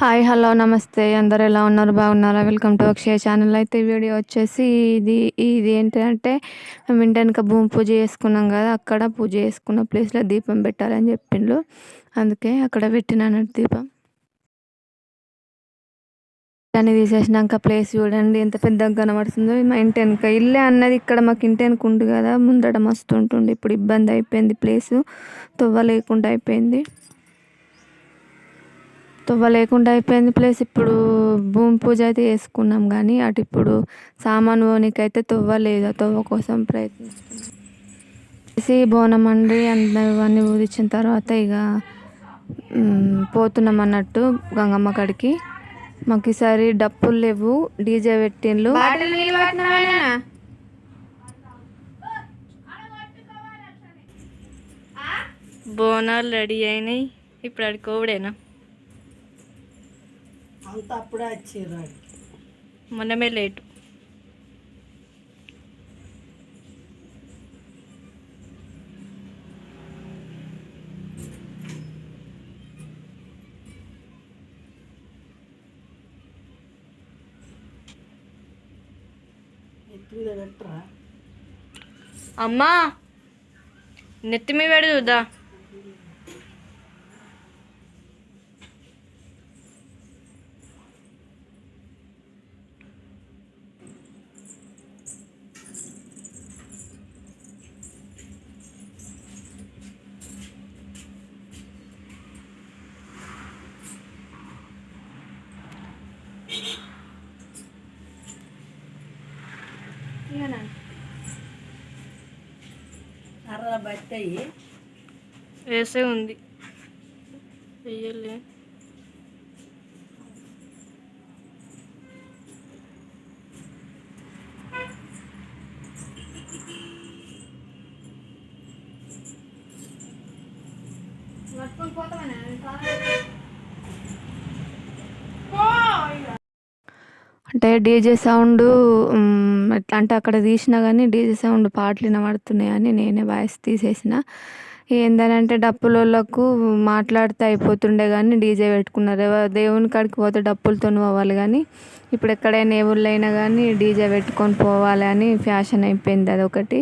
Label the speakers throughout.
Speaker 1: Hi hello నమస్తే. అందరు ఎలా ఉన్నారు? బాగున్నారా? Welcome to Akshaya channel. అయితే వీడియో వచ్చేసి ఇది ఇది ఏంటంటే మేము ఇంటెనక భూమి పూజ చేసుకున్నాం కదా అక్కడ పూజ చేసుకున్న ప్లేస్లో దీపం పెట్టాలని చెప్పిండ్రు. అందుకే అక్కడ పెట్టినాను దీపం. దాన్ని తీసేసినాక ప్లేస్ చూడండి ఎంత పెద్దగా కనబడుతుందో. మా ఇంటి వెనుక ఇల్లే అన్నది ఇక్కడ మాకు ఇంటి వెనుక ఉంది కదా ముందట మస్తు ఉంటుండే. ఇప్పుడు ఇబ్బంది అయిపోయింది ప్లేసు తొవ్వ లేకుండా అయిపోయింది. తొవ్వ లేకుండా అయిపోయింది. ప్లస్ ఇప్పుడు భూమి పూజ అయితే చేసుకున్నాం కానీ అటు ఇప్పుడు సామాను అయితే తొవ్వ లేదు. తొవ్వ కోసం ప్రయత్నిస్తున్నాం. బోనం అండి. ఇవన్నీ ఊదించిన తర్వాత ఇక పోతున్నాం అన్నట్టు గంగమ్మ కాడికి. మాకు ఈసారి డప్పులు లేవు. డీజే పెట్టిండ్లు.
Speaker 2: బోనాలు రెడీ అయినాయి. ఇప్పుడు అడిగి కోవిడేనా
Speaker 3: అంత అప్పుడే
Speaker 2: మనమే లేటు. అమ్మా నెత్తి మీద పెడదుదా
Speaker 3: కర్ర బట్టాయి
Speaker 2: వేసే ఉంది. వెయ్యలే
Speaker 1: అంటే డీజే సౌండ్ ఎట్లా అంటే అక్కడ తీసినా కానీ డీజే సౌండ్ పాటలు వినబడుతున్నాయని నేనే వాయిస్ తీసేసిన. ఏందనంటే డప్పులకు మాట్లాడితే అయిపోతుండే కానీ డీజే పెట్టుకున్నారు. దేవుని కాడికి పోతే డప్పులతో పోవాలి కానీ ఇప్పుడు ఎక్కడైనా ఏ అయినా కానీ డీజే పెట్టుకొని పోవాలి అని ఫ్యాషన్ అయిపోయింది అదొకటి.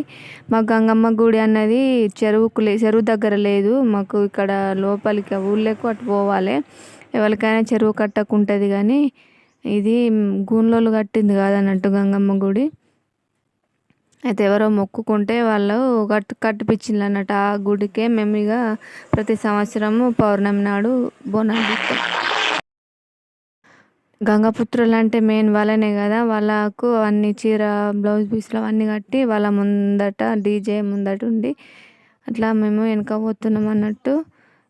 Speaker 1: మా గంగమ్మ గుడి అన్నది చెరువుకు లే చెరువు దగ్గర లేదు. మాకు ఇక్కడ లోపలికి ఊళ్ళోకి అటు పోవాలి. ఎవరికైనా చెరువు కట్టకు ఉంటుంది కానీ ఇది గూన్లోళ్ళు కట్టింది కాదన్నట్టు గంగమ్మ గుడి. అయితే ఎవరో మొక్కుకుంటే వాళ్ళు కట్టు కట్టిపించింది అన్నట్టు ఆ గుడికే మేము ఇక ప్రతి సంవత్సరము పౌర్ణమి నాడు బోనాలు తీస్తాం. గంగపుత్రులు అంటే మెయిన్ వాళ్ళనే కదా. వాళ్ళకు అన్ని చీర బ్లౌజ్ పీస్లు అవన్నీ కట్టి వాళ్ళ ముందట డీజే ముందట ఉండి అట్లా మేము వెనక పోతున్నాం అన్నట్టు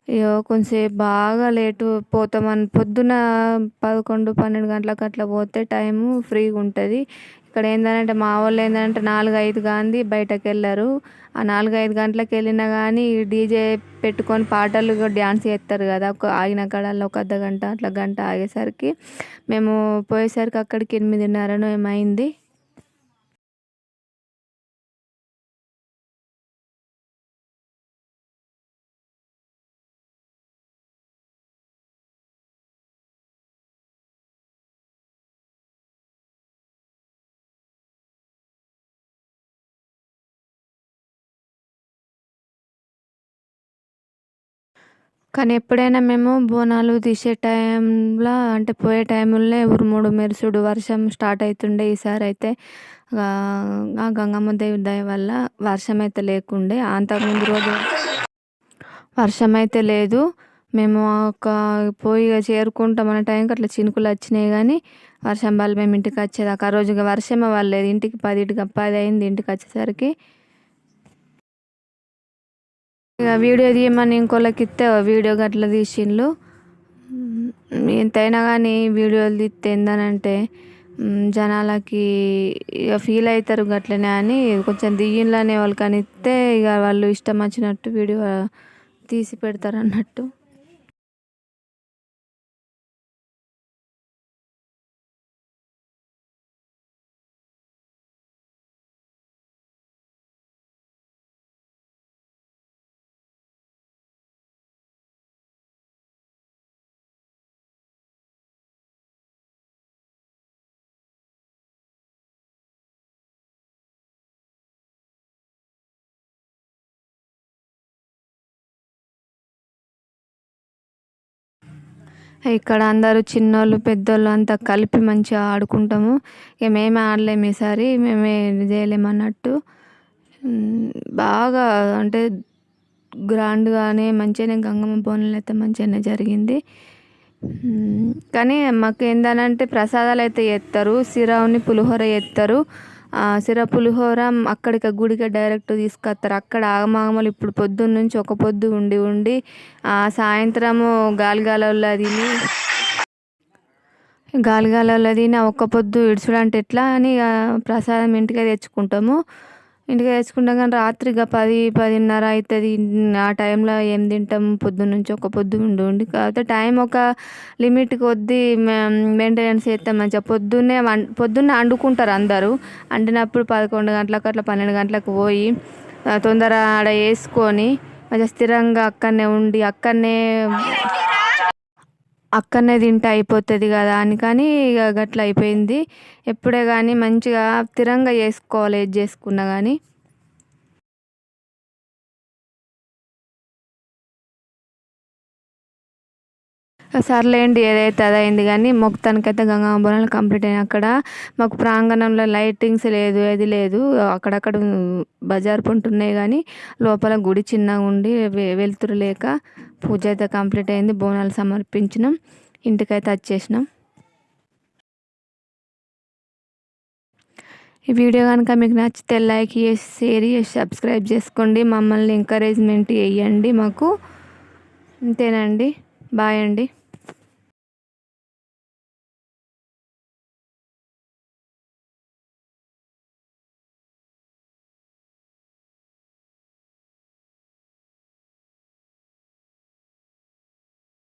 Speaker 1: ఇక కొంచెంసేపు బాగా లేటు పోతామని పొద్దున పదకొండు పన్నెండు గంటలకు అట్లా పోతే టైము ఫ్రీగా ఉంటుంది. ఇక్కడ ఏంటంటే మా వాళ్ళు ఏంటంటే నాలుగు ఐదు గాంధీ బయటకు వెళ్ళారు ఆ నాలుగు ఐదు గంటలకు వెళ్ళినా కానీ డీజే పెట్టుకొని పాటలు డ్యాన్స్ చేస్తారు కదా. ఒక ఆగిన కడల్లో ఒక అర్ధ గంట అట్లా గంట ఆగేసరికి మేము పోయేసరికి అక్కడికి ఎనిమిదిన్నరను ఏమైంది. కానీ ఎప్పుడైనా మేము బోనాలు తీసే టైంలో అంటే పోయే టైంలో ఉరుముడు మెరుసుడు వర్షం స్టార్ట్ అవుతుండే ఈసారి అయితే. ఆ గంగమ్మ దేవి దయ వల్ల వర్షం అయితే లేకుండే. అంతకుముందు రోజు వర్షం అయితే లేదు. మేము ఒక పోయి చేరుకుంటాం అనే టైంకి అట్లా చినుకులు వచ్చినాయి కానీ వర్షం వల్ల మేము ఇంటికి వచ్చేదాకా. ఆ రోజుగా వర్షం వాళ్ళేది ఇంటికి పదింటికి పది అయింది ఇంటికి వచ్చేసరికి. ఇక వీడియో తీయమని ఇంకోళ్ళకి ఇస్తే వీడియో గట్ల తీసిండ్లు. ఎంతైనా కానీ వీడియోలు తీస్తే ఏందనంటే జనాలకి ఇక ఫీల్ అవుతారు గట్లనే అని కొంచెం దియ్యంలోనే వాళ్ళకని ఇస్తే ఇక వాళ్ళు ఇష్టం వచ్చినట్టు వీడియో తీసి పెడతారు అన్నట్టు ఇక్కడ అందరూ చిన్నోళ్ళు పెద్దోళ్ళు అంతా కలిపి మంచిగా ఆడుకుంటాము. ఇక మేమే ఆడలేము ఈసారి మేమే చేయలేము అన్నట్టు బాగా అంటే గ్రాండ్గానే మంచిగానే గంగమ్మ బోనాలు అయితే మంచిగానే జరిగింది. కానీ మాకు ఏందనంటే ప్రసాదాలు అయితే ఎత్తారు సిరావుని పులిహోర ఎత్తారు. సిర పులిహోర అక్కడికి గుడికి డైరెక్ట్ తీసుకొస్తారు. అక్కడ ఆగమాగమలు ఇప్పుడు పొద్దున్న నుంచి ఒక పొద్దు ఉండి ఉండి సాయంత్రము గాలిగాలలో తిని గాలిగాలలో తిని ఒక్క పొద్దు ఇడుచుడు అంటే ఎట్లా అని ప్రసాదం ఇంటికే తెచ్చుకుంటాము. ఇంటికి తెచ్చుకుంటాం కానీ రాత్రి ఇక పది పదిన్నర అవుతుంది ఆ టైంలో ఏం తింటాం? పొద్దున్న నుంచి ఒక పొద్దు ఉండి ఉండి. కాకపోతే టైం ఒక లిమిట్ కొద్దీ మెయింటెనెన్స్ చేస్తాం మంచిగా. పొద్దున్నే పొద్దున్నే వండుకుంటారు అందరూ. వండినప్పుడు పదకొండు గంటలకు అట్లా పన్నెండు గంటలకు పోయి తొందర ఆడ వేసుకొని మంచిగా స్థిరంగా అక్కడనే ఉండి అక్కడనే అక్కడనే తింటే అయిపోతుంది కదా అని కానీ ఇక గట్ల అయిపోయింది. ఎప్పుడే కానీ మంచిగా స్థిరంగా చేసుకోవాలి ఏది చేసుకున్నా కానీ. సర్లేండి ఏదైతే అదైంది కానీ మొత్తానికైతే గంగమ్మ బోనాలు కంప్లీట్ అయిన అక్కడ మాకు ప్రాంగణంలో లైటింగ్స్ లేదు అది లేదు. అక్కడక్కడ బజార్ పొంటున్నాయి కానీ లోపల గుడి చిన్నగా ఉండి వె- వెలుతురు లేక పూజ అయితే కంప్లీట్ అయింది. బోనాలు సమర్పించినాం. ఇంటికైతే వచ్చేసినాం. ఈ వీడియో కనుక మీకు నచ్చితే లైక్ చేసి షేర్ చేసి సబ్స్క్రైబ్ చేసుకోండి. మమ్మల్ని ఎంకరేజ్మెంట్ చేయండి మాకు. అంతేనండి. బాయ్ అండి.